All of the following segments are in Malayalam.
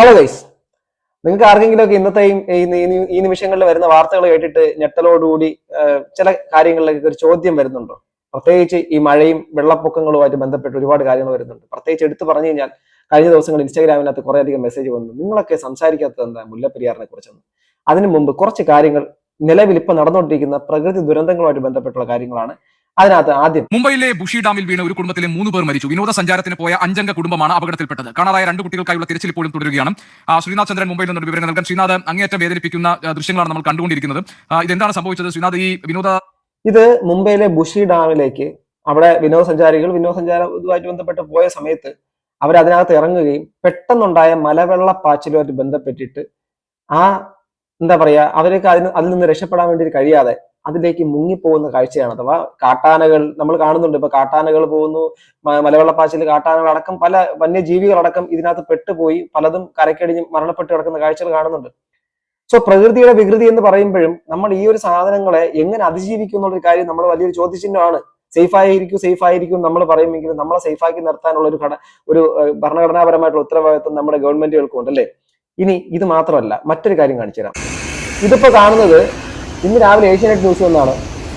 ഹലോ ഗൈസ് നിങ്ങൾക്ക് ആർക്കെങ്കിലും ഒക്കെ ഇന്നത്തെ ഈ- നിമിഷങ്ങളിൽ വരുന്ന വാർത്തകൾ കേട്ടിട്ട് ഞെട്ടലോടുകൂടി ചില കാര്യങ്ങളിലേക്ക് ഒരു ചോദ്യം വരുന്നുണ്ടോ? പ്രത്യേകിച്ച് ഈ മഴയും വെള്ളപ്പൊക്കങ്ങളുമായിട്ട് ബന്ധപ്പെട്ട് ഒരുപാട് കാര്യങ്ങൾ വരുന്നുണ്ട്. പ്രത്യേകിച്ച് എടുത്തു പറഞ്ഞു കഴിഞ്ഞാൽ കഴിഞ്ഞ ദിവസങ്ങളിൽ ഇൻസ്റ്റാഗ്രാമിനകത്ത് കുറേ അധികം മെസ്സേജ് വന്നു. നിങ്ങളൊക്കെ സംസാരിക്കാത്തത് എന്താ? മുല്ലപ്പെരിയാറിനെ കുറിച്ചൊന്നും. അതിനു മുമ്പ് കുറച്ച് കാര്യങ്ങൾ നിലവിൽ ഇപ്പൊ നടന്നുകൊണ്ടിരിക്കുന്ന പ്രകൃതി ദുരന്തങ്ങളുമായിട്ട് ബന്ധപ്പെട്ടുള്ള കാര്യങ്ങളാണ് അതിനകത്ത് ആദ്യം മുംബൈയിലെ ബുഷി ഡാമിൽ വീണ് ഒരു കുടുംബത്തിലെ മൂന്ന് പേർ മരിച്ചു. വിനോദസഞ്ചാരത്തിന് പോയ അഞ്ചംഗ കുടുംബമാണ് അപകടത്തിൽപ്പെട്ടത്. കാണാതായ രണ്ട് കുട്ടികൾക്കായുള്ള തിരച്ചിൽ ഇപ്പോഴും തുടരുകയാണ്. ശ്രീനാഥ് ചന്ദ്രൻ മുംബൈയിൽ നിന്നൊരു വിവരം നൽകാൻ ശ്രീനാഥ് അങ്ങേയറ്റം വേദനിപ്പിക്കുന്ന ദൃശ്യങ്ങളാണ് നമ്മൾ കണ്ടുകൊണ്ടിരിക്കുന്നത്. ഇത് ഇതെന്താണ് സംഭവിച്ചത്? ശ്രീനാഥ് ഈ വിനോദ ഇത് മുംബൈയിലെ ബുഷി ഡാമിലേക്ക് അവിടെ വിനോദസഞ്ചാരികൾ വിനോദസഞ്ചാരവുമായിട്ട് ബന്ധപ്പെട്ട് പോയ സമയത്ത് അവരതിനകത്ത് ഇറങ്ങുകയും പെട്ടെന്നുണ്ടായ മലവെള്ളപ്പാച്ചിലുമായിട്ട് ബന്ധപ്പെട്ടിട്ട് ആ എന്താ പറയാ അവർക്ക് അതിന് അതിൽ നിന്ന് രക്ഷപ്പെടാൻ വേണ്ടി കഴിയാതെ അതിലേക്ക് മുങ്ങിപ്പോകുന്ന കാഴ്ചയാണ്. അഥവാ കാട്ടാനകൾ നമ്മൾ കാണുന്നുണ്ട്. ഇപ്പൊ കാട്ടാനകൾ പോകുന്നു. മലവെള്ളപ്പാച്ചിൽ കാട്ടാനകൾ അടക്കം പല വന്യജീവികളടക്കം ഇതിനകത്ത് പെട്ടുപോയി പലതും കരക്കടിഞ്ഞ് മരണപ്പെട്ട് കിടക്കുന്ന കാഴ്ചകൾ കാണുന്നുണ്ട്. സോ പ്രകൃതിയുടെ വികൃതി എന്ന് പറയുമ്പോഴും നമ്മൾ ഈ ഒരു സാധനങ്ങളെ എങ്ങനെ അതിജീവിക്കും എന്നുള്ളൊരു കാര്യം നമ്മൾ വലിയൊരു ചോദ്യചിഹ്നമാണ്. സേഫ് ആയിരിക്കും സേഫ് ആയിരിക്കും നമ്മൾ പറയുമെങ്കിലും നമ്മളെ സേഫ് ആക്കി നിർത്താനുള്ള ഒരു ഘട ഒരു ഭരണഘടനാപരമായിട്ടുള്ള ഉത്തരവാദിത്വം നമ്മുടെ ഗവൺമെന്റുകൾക്കുണ്ട് അല്ലേ? ഇനി ഇത് മാത്രമല്ല മറ്റൊരു കാര്യം കാണിച്ചു തരാം ഇതിപ്പോ കാണുന്നത് ഇന്ന് രാവിലെ ഏഷ്യാനെറ്റ് ന്യൂസ് വന്നാണ്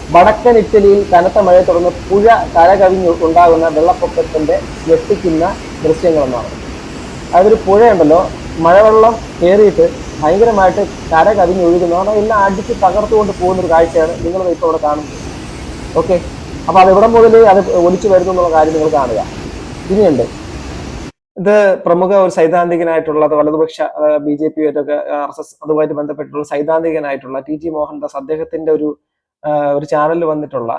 വടക്കൻ ഇറ്റലിയിൽ കനത്ത മഴയെ തുടർന്ന് പുഴ കരകവിഞ്ഞ് ഉണ്ടാകുന്ന വെള്ളപ്പൊക്കത്തിന്റെ ഞെട്ടിക്കുന്ന ദൃശ്യങ്ങളെന്നാണ്. അതൊരു പുഴയുണ്ടല്ലോ. മഴവെള്ളം കയറിയിട്ട് ഭയങ്കരമായിട്ട് കര കവിഞ്ഞൊഴുകുന്നു അവിടെ എല്ലാം അടിച്ച് തകർത്തുകൊണ്ട് പോകുന്ന ഒരു കാഴ്ചയാണ് നിങ്ങൾ ഇപ്പോൾ അവിടെ കാണുന്നത്. ഓക്കെ അപ്പോൾ എവിടെ മുതൽ അത് ഒലിച്ചു വരുന്നു എന്നുള്ള കാര്യം നിങ്ങൾ കാണുക. ഇനിയുണ്ട്. ഇത് പ്രമുഖ ഒരു സൈദ്ധാന്തികനായിട്ടുള്ള വലതുപക്ഷ ബി ജെ പി ആയിട്ടൊക്കെ ആർ എസ് എസ് അതുമായിട്ട് ബന്ധപ്പെട്ടുള്ള സൈദ്ധാന്തികനായിട്ടുള്ള ടി ജി മോഹൻദാസ് അദ്ദേഹത്തിന്റെ ഒരു ഒരു ചാനലിൽ വന്നിട്ടുള്ള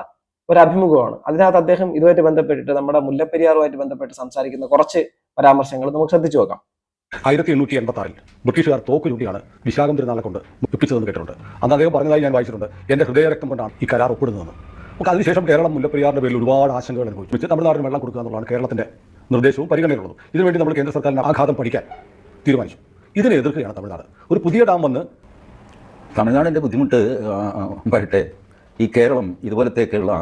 ഒരു അഭിമുഖമാണ്. അതിനകത്ത് അദ്ദേഹം ഇതുമായിട്ട് ബന്ധപ്പെട്ടിട്ട് നമ്മുടെ മുല്ലപ്പെരിയാറുമായിട്ട് ബന്ധപ്പെട്ട് സംസാരിക്കുന്ന കുറച്ച് പരാമർശങ്ങൾ നമുക്ക് ശ്രദ്ധിച്ചു നോക്കാം. ആയിരത്തി എണ്ണൂറ്റി എൺപത്തി ആറിൽ ബ്രിട്ടീഷുകാർ തോക്ക് ചൂണ്ടിയാണ് വിശാഖം തിരുനാളെ കൊണ്ട് ദുഃഖിച്ചതെന്ന് കേട്ടിട്ടുണ്ട്. അന്ന് അദ്ദേഹം പറഞ്ഞതായി ഞാൻ വായിച്ചിട്ടുണ്ട്. എന്റെ ഹൃദയരക്തം കൊണ്ടാണ് ഈ കരാർ ഒപ്പിടുന്നതെന്ന്. നമുക്ക് അതിനുശേഷം കേരളം മുല്ലപ്പെരിയാറിന്റെ പേരിൽ ഒരുപാട് ആശങ്കകൾ അനുഭവിച്ചു. വെച്ച് തമിഴ്നാടിന് വെള്ളം കൊടുക്കുക എന്നുള്ളതാണ് കേരളത്തിന്റെ നിർദ്ദേശവും പരിഗണനയുള്ളതും ഇതിനുവേണ്ടി നമ്മൾ കേന്ദ്ര സർക്കാരിന് ആഘാതം പഠിക്കാൻ തീരുമാനിച്ചു. ഇതിനെ എതിർക്കുകയാണ് തമിഴ്നാട്. ഒരു പുതിയ ഡാം വന്ന് തമിഴ്നാടിന്റെ ബുദ്ധിമുട്ട് വരട്ടെ. ഈ കേരളം ഇതുപോലത്തേക്കുള്ള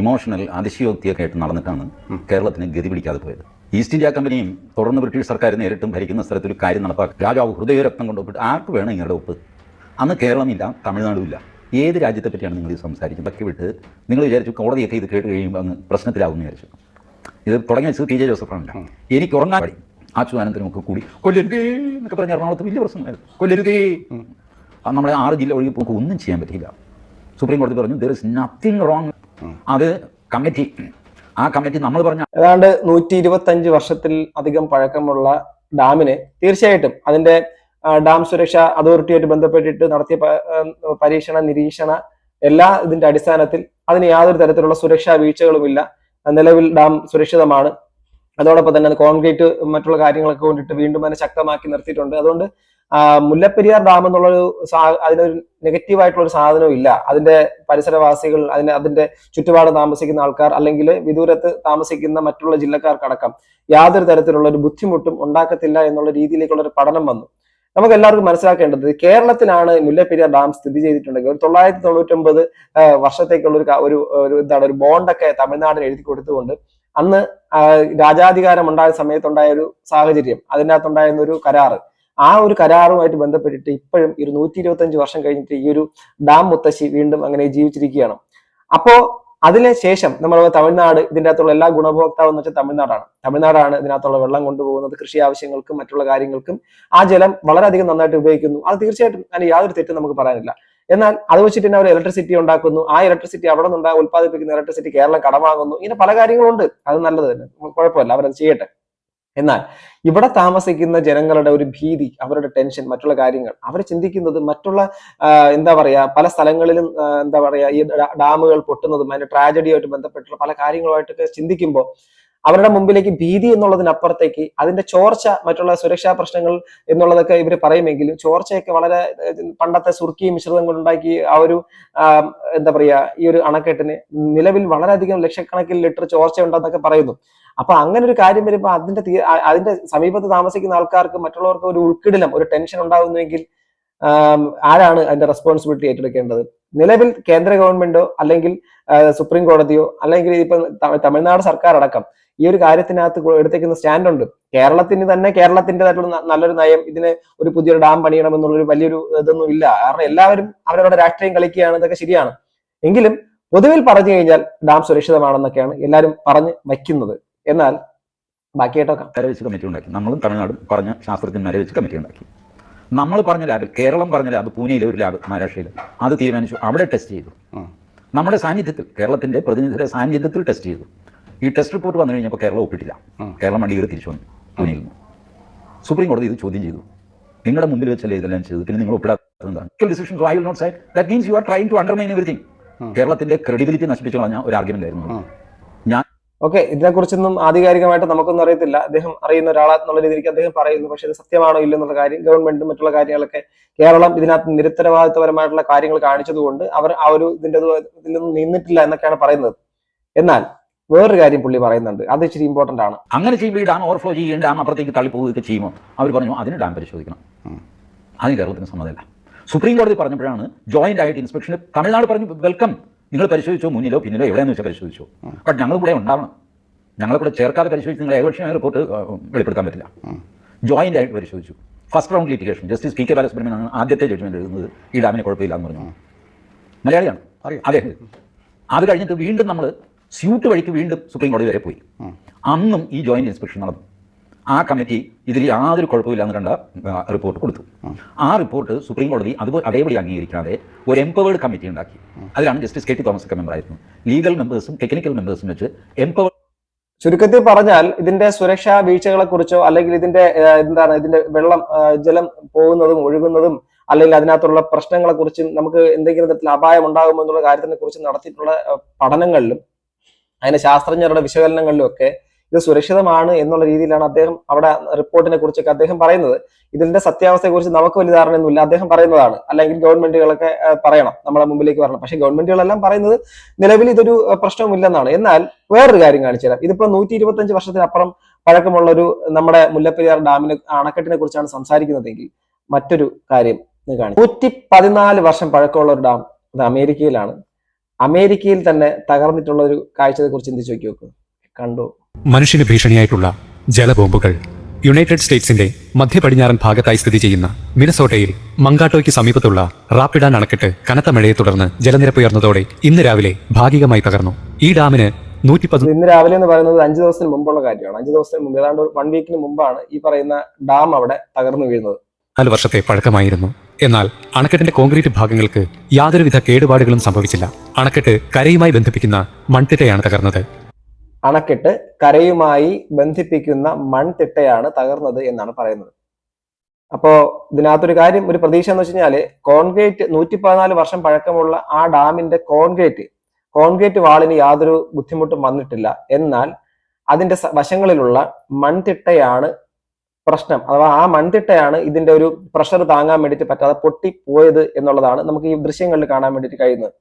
ഇമോഷണൽ അതിശയോക്തിയൊക്കെ ആയിട്ട് നടന്നിട്ടാണ് കേരളത്തിന് ഗതി പിടിക്കാതെ പോയത്. ഈസ്റ്റ് ഇന്ത്യ കമ്പനിയും തുടർന്ന് ബ്രിട്ടീഷ് സർക്കാർ നേരിട്ടും ഭരിക്കുന്ന സ്ഥലത്തൊരു കാര്യം നടപ്പാക്കി. രാജാവ് ഹൃദയരക്തം കൊണ്ടുപോയിട്ട് ആർക്ക് വേണം ഇങ്ങളുടെ ഒപ്പ്? അന്ന് കേരളമില്ല തമിഴ്നാടും ഇല്ല. ഏത് രാജ്യത്തെ പറ്റിയാണ് നിങ്ങൾ ഇത് സംസാരിക്കുന്നത്? പക്ഷേ വിട്ട് നിങ്ങൾ വിചാരിച്ചു കോടതിയൊക്കെ ഇത് കേട്ട് കഴിയുമ്പോൾ അങ്ങ് പ്രശ്നത്തിലാവുമെന്ന് വിചാരിച്ചു. ഇത് തുടങ്ങി വെച്ചത് പി ജെ ജോസഫാണല്ല. എനിക്ക് ഉറങ്ങാൻ പടി. ഒക്കെ കൂടി കൊല്ലരുതേ എന്നൊക്കെ പറഞ്ഞ എറണാകുളത്ത് വലിയ പ്രശ്നമായിരുന്നു. കൊല്ലരുതേ. അത് നമ്മുടെ ആറ് ജില്ല ഒഴികെ നമുക്ക് ഒന്നും ചെയ്യാൻ പറ്റില്ല സുപ്രീം കോടതി പറഞ്ഞു ദർ ഇസ് നത്തിങ് റോങ് അത് കമ്മിറ്റി ആ കമ്മിറ്റി നമ്മൾ പറഞ്ഞ ഏതാണ്ട് നൂറ്റി ഇരുപത്തി അഞ്ച് വർഷത്തിൽ അധികം പഴക്കമുള്ള ഡാമിന് തീർച്ചയായിട്ടും അതിന്റെ ഡാം സുരക്ഷ അതോറിറ്റിയായിട്ട് ബന്ധപ്പെട്ടിട്ട് നടത്തിയ പരീക്ഷണ നിരീക്ഷണ എല്ലാ ഇതിന്റെ അടിസ്ഥാനത്തിൽ അതിന് യാതൊരു തരത്തിലുള്ള സുരക്ഷാ വീഴ്ചകളുമില്ല. നിലവിൽ ഡാം സുരക്ഷിതമാണ്. അതോടൊപ്പം തന്നെ കോൺക്രീറ്റ് മറ്റുള്ള കാര്യങ്ങളൊക്കെ കൊണ്ടിട്ട് വീണ്ടും അതിനെ ശക്തമാക്കി നിർത്തിയിട്ടുണ്ട്. അതുകൊണ്ട് മുല്ലപ്പെരിയാർ ഡാം എന്നുള്ളൊരു അതിനൊരു നെഗറ്റീവ് ആയിട്ടുള്ള ഒരു സാധനവും ഇല്ല. അതിന്റെ പരിസരവാസികൾ അതിന് അതിന്റെ ചുറ്റുപാട് താമസിക്കുന്ന ആൾക്കാർ അല്ലെങ്കിൽ വിദൂരത്ത് താമസിക്കുന്ന മറ്റുള്ള ജില്ലക്കാർക്കടക്കം യാതൊരു തരത്തിലുള്ള ഒരു ബുദ്ധിമുട്ടും ഉണ്ടാക്കത്തില്ല എന്നുള്ള രീതിയിലേക്കുള്ള ഒരു പഠനം വന്നു. നമുക്ക് എല്ലാവർക്കും മനസ്സിലാക്കേണ്ടത് കേരളത്തിലാണ് മുല്ലപ്പെരിയാർ ഡാം സ്ഥിതി ചെയ്തിട്ടുണ്ടെങ്കിൽ ഒരു തൊള്ളായിരത്തി തൊണ്ണൂറ്റൊമ്പത് വർഷത്തേക്കുള്ള ഒരു ഒരു എന്താണ് ഒരു ബോണ്ടൊക്കെ തമിഴ്നാടിന് എഴുതി കൊടുത്തുകൊണ്ട് അന്ന് രാജാധികാരം ഉണ്ടായ സമയത്തുണ്ടായ ഒരു സാഹചര്യം അതിനകത്തുണ്ടായിരുന്ന ഒരു കരാറ്. ആ ഒരു കരാറുമായിട്ട് ബന്ധപ്പെട്ടിട്ട് ഇപ്പോഴും ഒരു നൂറ്റി ഇരുപത്തി അഞ്ച് വർഷം കഴിഞ്ഞിട്ട് ഈ ഒരു ഡാം മുത്തശ്ശി വീണ്ടും അങ്ങനെ ജീവിച്ചിരിക്കുകയാണ്. അപ്പോ അതിന് ശേഷം നമ്മൾ തമിഴ്നാട് ഇതിന്റെ അകത്തുള്ള എല്ലാ ഗുണഭോക്താവ് എന്ന് വെച്ചാൽ തമിഴ്നാടാണ്. തമിഴ്നാടാണ് ഇതിനകത്തുള്ള വെള്ളം കൊണ്ടുപോകുന്നത് കൃഷി ആവശ്യങ്ങൾക്കും മറ്റുള്ള കാര്യങ്ങൾക്കും. ആ ജലം വളരെയധികം നന്നായിട്ട് ഉപയോഗിക്കുന്നു. അത് തീർച്ചയായിട്ടും അതിന് യാതൊരു തെറ്റും നമുക്ക് പറയാനില്ല. എന്നാൽ അത് വെച്ചിട്ട് തന്നെ അവർ ഇലക്ട്രിസിറ്റി ഉണ്ടാക്കുന്നു. ആ ഇലക്ട്രിസിറ്റി അവിടെ നിന്ന് ഉൽപ്പാദിപ്പിക്കുന്ന ഇലക്ട്രിസിറ്റി കേരളം കടമാകുന്നു. ഇങ്ങനെ പല കാര്യങ്ങളുണ്ട്. അത് നല്ലത് തന്നെ. കുഴപ്പമില്ല. അവരത് ചെയ്യട്ടെ. എന്നാൽ ഇവിടെ താമസിക്കുന്ന ജനങ്ങളുടെ ഒരു ഭീതി അവരുടെ ടെൻഷൻ മറ്റുള്ള കാര്യങ്ങൾ. അവർ ചിന്തിക്കുന്നത് മറ്റുള്ള എന്താ പറയാ പല സ്ഥലങ്ങളിലും എന്താ പറയാ ഈ ഡാമുകൾ പൊട്ടുന്നതും അതിന്റെ ട്രാജഡിയുമായിട്ട് ബന്ധപ്പെട്ടുള്ള പല കാര്യങ്ങളുമായിട്ടൊക്കെ ചിന്തിക്കുമ്പോൾ അവരുടെ മുമ്പിലേക്ക് ഭീതി എന്നുള്ളതിനപ്പുറത്തേക്ക് അതിന്റെ ചോർച്ച മറ്റുള്ള സുരക്ഷാ പ്രശ്നങ്ങൾ എന്നുള്ളതൊക്കെ ഇവർ പറയുമെങ്കിലും ചോർച്ചയൊക്കെ വളരെ പണ്ടത്തെ സുർക്കി മിശ്രിതം കൊണ്ടുണ്ടാക്കി ആ ഒരു എന്താ പറയാ ഈ ഒരു അണക്കെട്ടിന് നിലവിൽ വളരെയധികം ലക്ഷക്കണക്കിന് ലിറ്റർ ചോർച്ച ഉണ്ടെന്നൊക്കെ പറയുന്നു. അപ്പൊ അങ്ങനെ ഒരു കാര്യം വരുമ്പോൾ അതിന്റെ അതിന്റെ സമീപത്ത് താമസിക്കുന്ന ആൾക്കാർക്ക് മറ്റുള്ളവർക്ക് ഒരു ഉൾക്കിടിലം ഒരു ടെൻഷൻ ഉണ്ടാകുന്നുവെങ്കിൽ ആരാണ് അതിന്റെ റെസ്പോൺസിബിലിറ്റി ഏറ്റെടുക്കേണ്ടത്? നിലവിൽ കേന്ദ്ര ഗവൺമെന്റോ അല്ലെങ്കിൽ സുപ്രീം കോടതിയോ അല്ലെങ്കിൽ ഇപ്പൊ തമിഴ്നാട് സർക്കാർ അടക്കം ഈ ഒരു കാര്യത്തിനകത്ത് എടുത്തേക്കുന്ന സ്റ്റാൻഡ് ഉണ്ട് കേരളത്തിന് തന്നെ കേരളത്തിന്റെതായിട്ടുള്ള നല്ലൊരു നയം ഇതിന് ഒരു പുതിയൊരു ഡാം പണിയണം എന്നുള്ളൊരു വലിയൊരു ഇതൊന്നും ഇല്ല. കാരണം എല്ലാവരും അവരവരുടെ രാഷ്ട്രീയം കളിക്കുകയാണ് ഇതൊക്കെ ശരിയാണ്. എങ്കിലും പൊതുവിൽ പറഞ്ഞു കഴിഞ്ഞാൽ ഡാം സുരക്ഷിതമാണെന്നൊക്കെയാണ് എല്ലാവരും പറഞ്ഞ് വയ്ക്കുന്നത്. എന്നാൽ ബാക്കിയായിട്ടൊക്കെ. കമ്മിറ്റി ഉണ്ടാക്കി. നമ്മളും തമിഴ്നാടും പറഞ്ഞ ശാസ്ത്രജ്ഞന്മാരെ വെച്ച് കമ്മിറ്റി ഉണ്ടാക്കി. നമ്മൾ പറഞ്ഞ ലാബ് കേരളം പറഞ്ഞ ലാബ് പൂനെയിലെ ഒരു ലാബ് മഹാരാഷ്ട്രയിൽ അത് തീരുമാനിച്ചു. അവിടെ ടെസ്റ്റ് ചെയ്തു. നമ്മുടെ സാന്നിധ്യത്തിൽ കേരളത്തിന്റെ പ്രതിനിധിയുടെ സാന്നിധ്യത്തിൽ ടെസ്റ്റ് ചെയ്തു. ഈ ടെസ്റ്റ് റിപ്പോർട്ട് വന്നു കഴിഞ്ഞപ്പോൾ കേരളം ഒപ്പിട്ടില്ല. കേരളം വണ്ടി കയറി തിരിച്ചു വന്നു പൂനെയിൽ നിന്ന്. സുപ്രീം കോടതി ഇത് ചോദ്യം ചെയ്തു. നിങ്ങളുടെ മുമ്പിൽ വെച്ചല്ലേ ഇതെല്ലാം ചെയ്തു പിന്നെ നിങ്ങൾ ഒപ്പിടാത്തതാണ് decision I will not that means you are trying to undermine everything കേരളത്തിന്റെ ക്രെഡിബിലിറ്റി നശിപ്പിച്ചു കളഞ്ഞ ഒരു ആർഗ്യുമെന്റ് ആയിരുന്നു ഞാൻ ഓക്കെ ഇതിനെക്കുറിച്ചൊന്നും ആധികാരികമായിട്ട് നമുക്കൊന്നും അറിയത്തില്ല. അദ്ദേഹം അറിയുന്ന ഒരാളെന്നുള്ള രീതിക്ക് അദ്ദേഹം പറയുന്നു. പക്ഷെ ഇത് സത്യമാണോ ഇല്ലെന്നുള്ള എന്നുള്ള കാര്യം ഗവൺമെന്റും മറ്റുള്ള കാര്യങ്ങളൊക്കെ കേരളം ഇതിനകത്ത് നിരുത്തരവാദിത്വപരമായിട്ടുള്ള കാര്യങ്ങൾ കാണിച്ചതുകൊണ്ട് അവർ ആ ഒരു ഇതിന്റെ ഇതിൽ ഇതിലൊന്നും നിന്നിട്ടില്ല എന്നൊക്കെയാണ് പറയുന്നത്. എന്നാൽ വേറൊരു കാര്യം പുള്ളി പറയുന്നുണ്ട്. അത് ഇച്ചിരി ഇമ്പോർട്ടന്റ് ആണ്. അങ്ങനെ ചെയ്യുമ്പോൾ ഈ ഡാം ഓവർഫ്ലോ ചെയ്യുകയും ഡാം അപ്പുറത്തേക്ക് തള്ളിപ്പോവുകയൊക്കെ ചെയ്യുമോ അവർ പറഞ്ഞു അതിന് ഡാം പരിശോധിക്കണം അതിന് കേരളത്തിന് സമ്മതമല്ല. സുപ്രീം കോടതി പറഞ്ഞപ്പോഴാണ് ജോയിന്റ് ആയിട്ട് ഇൻസ്പെക്ഷൻ തമിഴ്നാട് പറഞ്ഞു വെൽക്കം നിങ്ങൾ പരിശോധിച്ചോ മുന്നിലോ പിന്നിലോ എവിടെയെന്ന് വെച്ചാൽ പരിശോധിച്ചോ. ബട്ട് ഞങ്ങൾ കൂടെ ഉണ്ടാവണം. ഞങ്ങളെ കൂടെ ചേർക്കാതെ പരിശോധിച്ച് നിങ്ങൾ ഏകപക്ഷീയമായ റിപ്പോർട്ട് വെളിപ്പെടുത്താൻ പറ്റില്ല. ജോയിന്റ് ആയിട്ട് പരിശോധിച്ചു. First round litigation justice P K ബാലസുബ്രഹ്മണ്യനാണ് ആദ്യത്തെ ജഡ്ജ്മെന്റ് എഴുതുന്നത്. ഈ ഡാമിന് കുഴപ്പമില്ല എന്ന് പറഞ്ഞു. മലയാളിയാണ്. അതെ. അത് കഴിഞ്ഞിട്ട് വീണ്ടും നമ്മൾ സ്യൂട്ട് വഴിക്ക് വീണ്ടും സുപ്രീം കോടതി വരെ പോയി. അന്നും ഈ ജോയിന്റ് ഇൻസ്പെക്ഷൻ നടന്നു. ആ കമ്മിറ്റി ഇതിൽ യാതൊരു കുഴപ്പമില്ല എന്ന് കണ്ട റിപ്പോർട്ട് കൊടുത്തു. ആ. റിപ്പോർട്ട് സുപ്രീം കോടതി അതുപോലെ അതേപടി അംഗീകരിക്കാതെ ഒരു എംപവേർഡ് കമ്മിറ്റി ഉണ്ടാക്കി. അതിലാണ് ജസ്റ്റിസ് കെ ടി തോമസ് ഒക്കെ മെമ്പറായിരുന്നു ലീഗൽ മെമ്പേഴ്സും ടെക്നിക്കൽ മെമ്പേഴ്സും വെച്ച് എംപവേർഡ് ചുരുക്കത്തിൽ പറഞ്ഞാൽ ഇതിന്റെ സുരക്ഷാ വീഴ്ചകളെ കുറിച്ചോ അല്ലെങ്കിൽ ഇതിന്റെ എന്താണ് ഇതിന്റെ വെള്ളം ജലം പോകുന്നതും ഒഴുകുന്നതും അല്ലെങ്കിൽ അതിനകത്തുള്ള പ്രശ്നങ്ങളെ കുറിച്ചും നമുക്ക് എന്തെങ്കിലും തരത്തിൽ അപായം ഉണ്ടാകുമോ എന്നുള്ള കാര്യത്തിനെ കുറിച്ച് നടത്തിയിട്ടുള്ള പഠനങ്ങളിലും അതിന്റെ ശാസ്ത്രജ്ഞരുടെ വിശകലനങ്ങളിലും ഒക്കെ ഇത് സുരക്ഷിതമാണ് എന്നുള്ള രീതിയിലാണ് അദ്ദേഹം അവിടെ റിപ്പോർട്ടിനെ കുറിച്ചൊക്കെ അദ്ദേഹം പറയുന്നത്. ഇതിന്റെ സത്യാവസ്ഥയെ കുറിച്ച് നമുക്ക് വലിയ ധാരണയൊന്നുമില്ല. അദ്ദേഹം പറയുന്നതാണ് അല്ലെങ്കിൽ ഗവൺമെന്റുകളൊക്കെ പറയണം നമ്മളെ മുമ്പിലേക്ക് വരണം. പക്ഷെ ഗവൺമെന്റുകളെല്ലാം പറയുന്നത് നിലവിൽ ഇതൊരു പ്രശ്നവുമില്ലെന്നാണ്. എന്നാൽ വേറൊരു കാര്യം കാണിച്ചു തരാം. ഇതിപ്പോ നൂറ്റി ഇരുപത്തഞ്ച് വർഷത്തിനപ്പുറം പഴക്കമുള്ള ഒരു നമ്മുടെ മുല്ലപ്പെരിയാർ ഡാമിനെ അണക്കെട്ടിനെ കുറിച്ചാണ് സംസാരിക്കുന്നതെങ്കിൽ മറ്റൊരു കാര്യം നൂറ്റി പതിനാല് വർഷം പഴക്കമുള്ള ഒരു ഡാം അത് അമേരിക്കയിലാണ്. അമേരിക്കയിൽ തന്നെ തകർന്നിട്ടുള്ള ഒരു കാഴ്ചയെ കുറിച്ച് ചിന്തിച്ചു നോക്കി നോക്ക്. കണ്ടു. മനുഷ്യന് ഭീഷണിയായിട്ടുള്ള ജലബോംബുകൾ യുണൈറ്റഡ് സ്റ്റേറ്റ്സിന്റെ മധ്യപടിഞ്ഞാറൻ ഭാഗത്തായി സ്ഥിതി ചെയ്യുന്ന മിനസോട്ടയിൽ മങ്കാട്ടോയ്ക്ക് സമീപത്തുള്ള റാപ്പിഡാൻ അണക്കെട്ട് കനത്ത മഴയെ തുടർന്ന് ജലനിരപ്പ് ഉയർന്നതോടെ ഇന്ന് രാവിലെ ഭാഗികമായി തകർന്നു. ഈ ഡാമിന് ഇന്ന് രാവിലെ എന്ന് പറയുന്നത് അഞ്ചു ദിവസത്തിന് മുമ്പുള്ള കാര്യമാണ്. അഞ്ചു ദിവസത്തിന് മുമ്പ് ഏതാണ്ട് വൺ വീക്കിന് മുമ്പാണ് ഈ പറയുന്ന ഡാം അവിടെ തകർന്നു വീഴുന്നത്. നാല് വർഷത്തെ പഴക്കമായിരുന്നു. എന്നാൽ അണക്കെട്ടിന്റെ കോൺക്രീറ്റ് ഭാഗങ്ങൾക്ക് യാതൊരുവിധ കേടുപാടുകളും സംഭവിച്ചില്ല. അണക്കെട്ട് കരയുമായി ബന്ധിപ്പിക്കുന്ന മൺതിട്ടയാണ് തകർന്നത്. അണക്കെട്ട് കരയുമായി ബന്ധിപ്പിക്കുന്ന മൺതിട്ടയാണ് തകർന്നത് എന്നാണ് പറയുന്നത്. അപ്പോ ഇതിനകത്തൊരു കാര്യം ഒരു പ്രതീക്ഷ എന്ന് വെച്ച് കോൺക്രീറ്റ് നൂറ്റി പതിനാല് വർഷം പഴക്കമുള്ള ആ ഡാമിന്റെ കോൺക്രീറ്റ് കോൺക്രീറ്റ് വാളിന് യാതൊരു ബുദ്ധിമുട്ടും വന്നിട്ടില്ല. എന്നാൽ അതിന്റെ വശങ്ങളിലുള്ള മൺതിട്ടയാണ് പ്രശ്നം. അഥവാ ആ മൺതിട്ടയാണ് ഇതിന്റെ ഒരു പ്രഷർ താങ്ങാൻ വേണ്ടിയിട്ട് പറ്റാതെ പൊട്ടിപ്പോയത് എന്നുള്ളതാണ് നമുക്ക് ഈ ദൃശ്യങ്ങളിൽ കാണാൻ വേണ്ടിയിട്ട് കഴിയുന്നത്.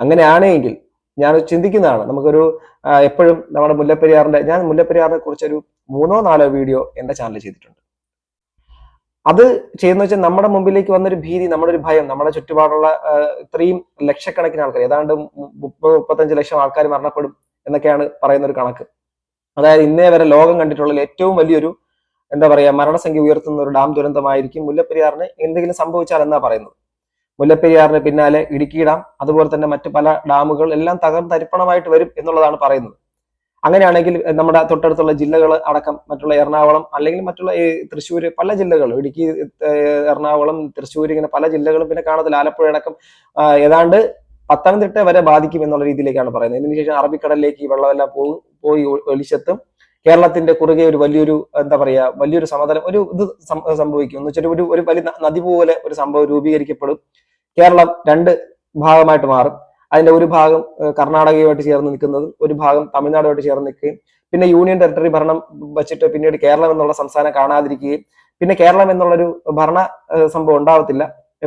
അങ്ങനെയാണെങ്കിൽ ഞാൻ ചിന്തിക്കുന്നതാണ്. നമുക്കൊരു എപ്പോഴും നമ്മുടെ മുല്ലപ്പെരിയാറിന്റെ ഞാൻ മുല്ലപ്പെരിയാറിനെ കുറിച്ചൊരു മൂന്നോ നാലോ വീഡിയോ എന്റെ ചാനലിൽ ചെയ്തിട്ടുണ്ട്. അത് ചെയ്യുന്ന വെച്ചാൽ നമ്മുടെ മുമ്പിലേക്ക് വന്നൊരു ഭീതി നമ്മുടെ ഒരു ഭയം നമ്മുടെ ചുറ്റുപാടുള്ള ഇത്രയും ലക്ഷക്കണക്കിന് ആൾക്കാർ ഏതാണ്ട് മുപ്പത് മുപ്പത്തഞ്ച് ലക്ഷം ആൾക്കാർ മരണപ്പെടും എന്നൊക്കെയാണ് പറയുന്ന ഒരു കണക്ക്. അതായത് ഇന്നേ വരെ ലോകം കണ്ടിട്ടുള്ള ഏറ്റവും വലിയൊരു എന്താ പറയാ മരണസംഖ്യ ഉയർത്തുന്ന ഒരു ഡാം ദുരന്തമായിരിക്കും മുല്ലപ്പെരിയാറിന് എന്തെങ്കിലും സംഭവിച്ചാൽ എന്നാ പറയുന്നത്? മുല്ലപ്പെരിയാറിന് പിന്നാലെ ഇടുക്കി ഡാം അതുപോലെ തന്നെ മറ്റു പല ഡാമുകൾ എല്ലാം തകർന്നരിപ്പണമായിട്ട് വരും എന്നുള്ളതാണ് പറയുന്നത്. അങ്ങനെയാണെങ്കിൽ നമ്മുടെ തൊട്ടടുത്തുള്ള ജില്ലകൾ അടക്കം മറ്റുള്ള എറണാകുളം അല്ലെങ്കിൽ മറ്റുള്ള ഈ തൃശ്ശൂർ പല ജില്ലകൾ ഇടുക്കി എറണാകുളം തൃശ്ശൂർ ഇങ്ങനെ പല ജില്ലകളും പിന്നെ കാണത്തില്ല. ആലപ്പുഴ അടക്കം ഏതാണ്ട് പത്തനംതിട്ട വരെ ബാധിക്കും എന്നുള്ള രീതിയിലേക്കാണ് പറയുന്നത്. ഇതിനുശേഷം അറബിക്കടലിലേക്ക് ഈ വെള്ളമെല്ലാം പോയി ഒലിച്ചെത്തും. കേരളത്തിന്റെ കുറുകെ ഒരു വലിയൊരു എന്താ പറയാ വലിയൊരു സമതലം ഒരു ഇത് സംഭവിക്കും. എന്ന് വെച്ചാൽ ഒരു ഒരു വലിയ നദി പോലെ ഒരു സംഭവം രൂപീകരിക്കപ്പെടും. കേരളം രണ്ട് ഭാഗമായിട്ട് മാറും. അതിന്റെ ഒരു ഭാഗം കർണാടകയുമായിട്ട് ചേർന്ന് നിൽക്കുന്നത് ഒരു ഭാഗം തമിഴ്നാടുമായിട്ട് ചേർന്ന് നിൽക്കുകയും പിന്നെ യൂണിയൻ ടെറിട്ടറി ഭരണം വെച്ചിട്ട് പിന്നീട് കേരളം എന്നുള്ള സംസ്ഥാനം കാണാതിരിക്കുകയും പിന്നെ കേരളം എന്നുള്ളൊരു ഭരണ സംഭവം ഉണ്ടാവത്തില്ല.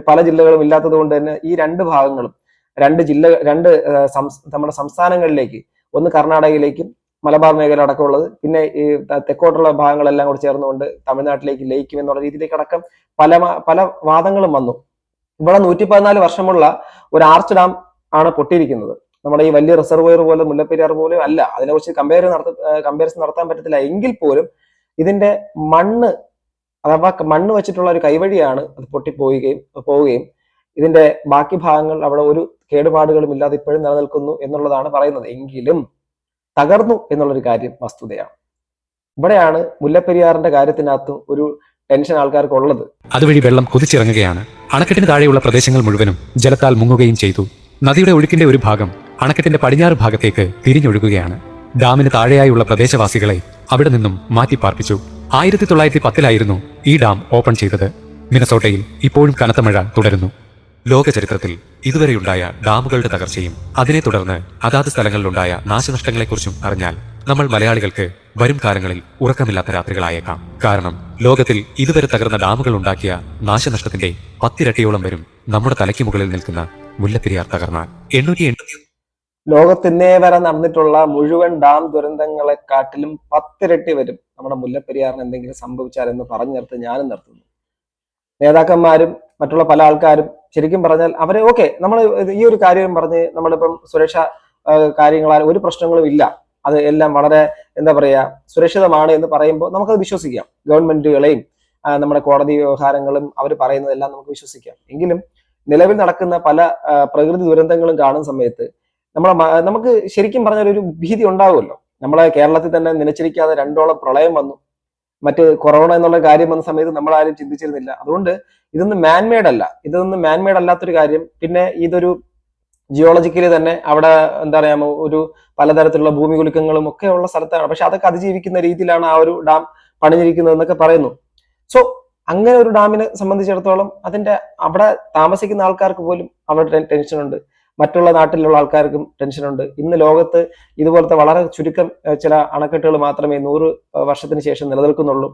പല ജില്ലകളും ഇല്ലാത്തത് കൊണ്ട് തന്നെ ഈ രണ്ട് ഭാഗങ്ങളും രണ്ട് ജില്ല രണ്ട് നമ്മുടെ സംസ്ഥാനങ്ങളിലേക്ക് ഒന്ന് കർണാടകയിലേക്കും മലബാർ മേഖല അടക്കമുള്ളത്. പിന്നെ ഈ തെക്കോട്ടുള്ള ഭാഗങ്ങളെല്ലാം കൂടി ചേർന്നുകൊണ്ട് തമിഴ്നാട്ടിലേക്ക് ലയിക്കും എന്നുള്ള രീതിയിലേക്ക് അടക്കം പല പല വാദങ്ങളും വന്നു. ഇവിടെ നൂറ്റി പതിനാല് വർഷമുള്ള ഒരു ആർച്ച് ഡാം ആണ് പൊട്ടിയിരിക്കുന്നത്. നമ്മുടെ ഈ വലിയ റിസർവോയർ പോലെ മുല്ലപ്പെരിയാർ പോലും അല്ല. അതിനെക്കുറിച്ച് കമ്പയർ നടത്ത കമ്പാരിസൺ നടത്താൻ പറ്റത്തില്ല. എങ്കിൽ പോലും ഇതിന്റെ മണ്ണ് അഥവാ മണ്ണ് വെച്ചിട്ടുള്ള ഒരു കൈവഴിയാണ് അത് പൊട്ടിപ്പോവുകയും പോവുകയും ഇതിന്റെ ബാക്കി ഭാഗങ്ങൾ അവിടെ ഒരു കേടുപാടുകളും ഇല്ലാതെ ഇപ്പോഴും നിലനിൽക്കുന്നു എന്നുള്ളതാണ് പറയുന്നത്. എങ്കിലും തകർന്നു എന്നുള്ളൊരു കാര്യം വസ്തുതയാണ്. ഇവിടെയാണ് മുല്ലപ്പെരിയാറിന്റെ കാര്യത്തിനകത്ത് ഒരു ടെൻഷൻ ആൾക്കാർക്ക് ഉള്ളത് അതുവഴി വെള്ളം കുതിച്ചിറങ്ങുകയാണ്. അണക്കെട്ടിന് താഴെയുള്ള പ്രദേശങ്ങൾ മുഴുവനും ജലത്താൽ മുങ്ങുകയും ചെയ്തു. നദിയുടെ ഒഴുക്കിന്റെ ഒരു ഭാഗം അണക്കെട്ടിന്റെ പടിഞ്ഞാറ് ഭാഗത്തേക്ക് തിരിഞ്ഞൊഴുകുകയാണ്. ഡാമിന് താഴെയായുള്ള പ്രദേശവാസികളെ അവിടെ നിന്നും മാറ്റിപ്പാർപ്പിച്ചു. ആയിരത്തി തൊള്ളായിരത്തി പത്തിലായിരുന്നു ഈ ഡാം ഓപ്പൺ ചെയ്തത്. മിനസോട്ടയിൽ ഇപ്പോഴും കനത്ത മഴ തുടരുന്നു. ലോക ചരിത്രത്തിൽ ഇതുവരെയുണ്ടായ ഡാമുകളുടെ തകർച്ചയും അതിനെ തുടർന്ന് അതാത് സ്ഥലങ്ങളിലുണ്ടായ നാശനഷ്ടങ്ങളെക്കുറിച്ചും അറിഞ്ഞാൽ നമ്മൾ മലയാളികൾക്ക് വരും കാലങ്ങളിൽ ഉറക്കമില്ലാത്ത രാത്രികളായേക്കാം. കാരണം ലോകത്തിൽ ഇതുവരെ തകർന്ന ഡാമുകൾ ഉണ്ടാക്കിയ നാശനഷ്ടത്തിന്റെ പത്തിരട്ടിയോളം വരും നമ്മുടെ തലയ്ക്ക് മുകളിൽ നിൽക്കുന്ന മുല്ലപ്പെരിയാർ തകർന്നാൽ. എണ്ണൂറ്റി ലോകത്തിന്നേ വരെ നടന്നിട്ടുള്ള മുഴുവൻ ഡാം ദുരന്തങ്ങളെക്കാട്ടിലും പത്തിരട്ടി വരും നമ്മുടെ മുല്ലപ്പെരിയാറിന് എന്തെങ്കിലും സംഭവിച്ചാൽ എന്ന് പറഞ്ഞു നിർത്തി ഞാനും നിർത്തുന്നു. നേതാക്കന്മാരും മറ്റുള്ള പല ആൾക്കാരും ശരിക്കും പറഞ്ഞാൽ അവരെ ഓക്കെ നമ്മൾ ഈ ഒരു കാര്യം പറഞ്ഞ് നമ്മളിപ്പം സുരക്ഷ കാര്യങ്ങളാൽ ഒരു പ്രശ്നങ്ങളും ഇല്ല. അത് എല്ലാം വളരെ എന്താ പറയാ സുരക്ഷിതമാണ് എന്ന് പറയുമ്പോൾ നമുക്കത് വിശ്വസിക്കാം. ഗവൺമെന്റുകളെയും നമ്മുടെ കോടതി വ്യവഹാരങ്ങളും അവർ പറയുന്നതെല്ലാം നമുക്ക് വിശ്വസിക്കാം. എങ്കിലും നിലവിൽ നടക്കുന്ന പല പ്രകൃതി ദുരന്തങ്ങളും കാണുന്ന സമയത്ത് നമ്മളെ നമുക്ക് ശരിക്കും പറഞ്ഞാൽ ഒരു ഭീതി ഉണ്ടാവുമല്ലോ. നമ്മളെ കേരളത്തിൽ തന്നെ നിലച്ചിരിക്കാതെ രണ്ടോളം പ്രളയം വന്നു. മറ്റ് കൊറോണ എന്നുള്ള കാര്യം വന്ന സമയത്ത് നമ്മൾ ആരും ചിന്തിച്ചിരുന്നില്ല. അതുകൊണ്ട് ഇതൊന്നും മാൻമെയ്ഡ് അല്ല. ഇതൊന്നും മാൻമെയ്ഡ് അല്ലാത്തൊരു കാര്യം. പിന്നെ ഇതൊരു ജിയോളജിക്കലി തന്നെ അവിടെ എന്താ പറയാ ഒരു പലതരത്തിലുള്ള ഭൂമി കുലുക്കങ്ങളും ഒക്കെ ഉള്ള സ്ഥലത്താണ്. പക്ഷെ അതൊക്കെ അതിജീവിക്കുന്ന രീതിയിലാണ് ആ ഒരു ഡാം പണിഞ്ഞിരിക്കുന്നത് എന്നൊക്കെ പറയുന്നു. സോ അങ്ങനെ ഒരു ഡാമിനെ സംബന്ധിച്ചിടത്തോളം അതിന്റെ അവിടെ താമസിക്കുന്ന ആൾക്കാർക്ക് പോലും അവിടെ ടെൻഷൻ ഉണ്ട്. മറ്റുള്ള നാട്ടിലുള്ള ആൾക്കാർക്കും ടെൻഷനുണ്ട്. ഇന്ന് ലോകത്ത് ഇതുപോലത്തെ വളരെ ചുരുക്കം ചില അണക്കെട്ടുകൾ മാത്രമേ നൂറ് വർഷത്തിന് ശേഷം നിലനിൽക്കുന്നുള്ളൂ.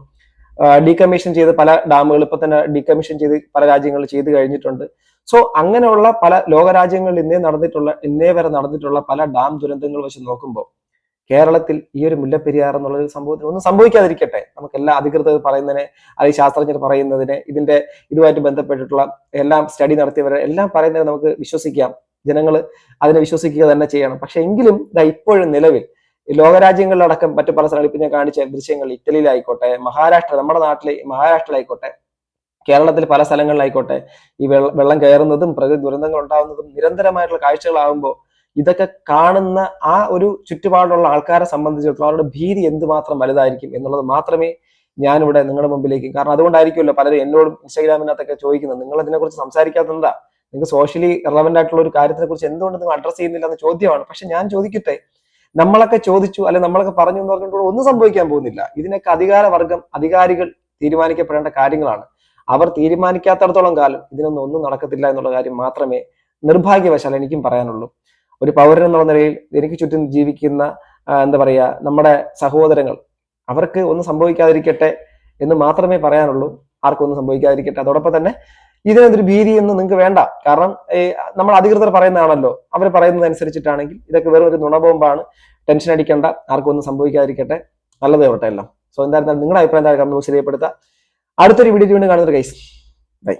ഡീകമ്മീഷൻ ചെയ്ത് പല ഡാമുകൾ ഇപ്പൊ തന്നെ ഡീകമ്മീഷൻ ചെയ്ത് പല രാജ്യങ്ങളിൽ ചെയ്തു കഴിഞ്ഞിട്ടുണ്ട്. സോ അങ്ങനെയുള്ള പല ലോകരാജ്യങ്ങളിൽ ഇന്നേ നടന്നിട്ടുള്ള ഇന്നേ വരെ നടന്നിട്ടുള്ള പല ഡാം ദുരന്തങ്ങൾ വെച്ച് നോക്കുമ്പോൾ കേരളത്തിൽ ഈ ഒരു മുല്ലപ്പെരിയാർ എന്നുള്ള ഒരു സംഭവത്തിന് ഒന്നും സംഭവിക്കാതിരിക്കട്ടെ. നമുക്ക് എല്ലാ അധികൃതർ പറയുന്നതിനെ അല്ലെങ്കിൽ ശാസ്ത്രജ്ഞർ പറയുന്നതിനെ ഇതിന്റെ ഇതുമായിട്ട് ബന്ധപ്പെട്ടിട്ടുള്ള എല്ലാം സ്റ്റഡി നടത്തിയവരെ എല്ലാം പറയുന്നത് നമുക്ക് വിശ്വസിക്കാം. ജനങ്ങൾ അതിനെ വിശ്വസിക്കുക തന്നെ ചെയ്യണം. പക്ഷെ എങ്കിലും ഇതാ ഇപ്പോഴും നിലവിൽ ലോകരാജ്യങ്ങളിലടക്കം മറ്റു പല സ്ഥലങ്ങളിൽ ഞാൻ കാണിച്ച ദൃശ്യങ്ങൾ ഇറ്റലിയിലായിക്കോട്ടെ മഹാരാഷ്ട്ര നമ്മുടെ നാട്ടിലെ മഹാരാഷ്ട്രയിലായിക്കോട്ടെ കേരളത്തിൽ പല സ്ഥലങ്ങളിലായിക്കോട്ടെ ഈ വെള്ളം വെള്ളം കയറുന്നതും പ്രകൃതി ദുരന്തങ്ങൾ ഉണ്ടാകുന്നതും നിരന്തരമായിട്ടുള്ള കാഴ്ചകളാകുമ്പോൾ ഇതൊക്കെ കാണുന്ന ആ ഒരു ചുറ്റുപാടുള്ള ആൾക്കാരെ സംബന്ധിച്ചിടത്തോളം അവരുടെ ഭീതി എന്തുമാത്രം വലുതായിരിക്കും എന്നുള്ളത് മാത്രമേ ഞാനിവിടെ നിങ്ങളുടെ മുമ്പിലേക്ക് കാരണം അതുകൊണ്ടായിരിക്കുമല്ലോ പലരും എന്നോടും ഇൻസ്റ്റാഗ്രാമിനകത്തൊക്കെ ചോദിക്കുന്നത്. നിങ്ങൾ ഇതിനെക്കുറിച്ച് സംസാരിക്കാത്തത് എന്താ നിങ്ങൾക്ക് സോഷ്യലി റെലവെന്റ് ആയിട്ടുള്ള ഒരു കാര്യത്തിനെ കുറിച്ച് എന്തുകൊണ്ട് നിങ്ങൾ അഡ്രസ് ചെയ്യുന്നില്ല എന്ന ചോദ്യമാണ്. പക്ഷെ ഞാൻ ചോദിക്കട്ടെ? നമ്മളൊക്കെ ചോദിച്ചു അല്ലെ നമ്മളൊക്കെ പറഞ്ഞു എന്ന് പറഞ്ഞുകൊണ്ട് ഒന്നും സംഭവിക്കാൻ പോകുന്നില്ല. ഇതിനൊക്കെ അധികാര വർഗം അധികാരികൾ തീരുമാനിക്കപ്പെടേണ്ട കാര്യങ്ങളാണ്. അവർ തീരുമാനിക്കാത്തടത്തോളം കാലം ഇതിനൊന്നും ഒന്നും നടക്കത്തില്ല എന്നുള്ള കാര്യം മാത്രമേ നിർഭാഗ്യവശാൽ എനിക്കും പറയാനുള്ളൂ. ഒരു പൗരൻ എന്നുള്ള നിലയിൽ എനിക്ക് ചുറ്റും ജീവിക്കുന്ന എന്താ പറയുക നമ്മുടെ സഹോദരങ്ങൾ അവർക്ക് ഒന്നും സംഭവിക്കാതിരിക്കട്ടെ എന്ന് മാത്രമേ പറയാനുള്ളൂ. ആർക്കൊന്നും സംഭവിക്കാതിരിക്കട്ടെ. അതോടൊപ്പം തന്നെ ഇതിനൊരു ഭീതി എന്ന് നിങ്ങൾക്ക് വേണ്ട. കാരണം നമ്മൾ അധികൃതർ പറയുന്നതാണല്ലോ. അവർ പറയുന്നതനുസരിച്ചിട്ടാണെങ്കിൽ ഇതൊക്കെ വെറും ഒരു നുണബോംബാണ്. ടെൻഷൻ അടിക്കേണ്ട. ആർക്കും ഒന്നും സംഭവിക്കാതിരിക്കട്ടെ. നല്ലതേ വട്ടെ എല്ലാം. സോ എന്തായിരുന്നാലും നിങ്ങളുടെ അഭിപ്രായം എന്തായാലും കമന്റ് ബോക്സിൽ അടുത്തൊരു വീഡിയോ വീണ്ടും കാണുന്നൊരു കൈസ് ബൈ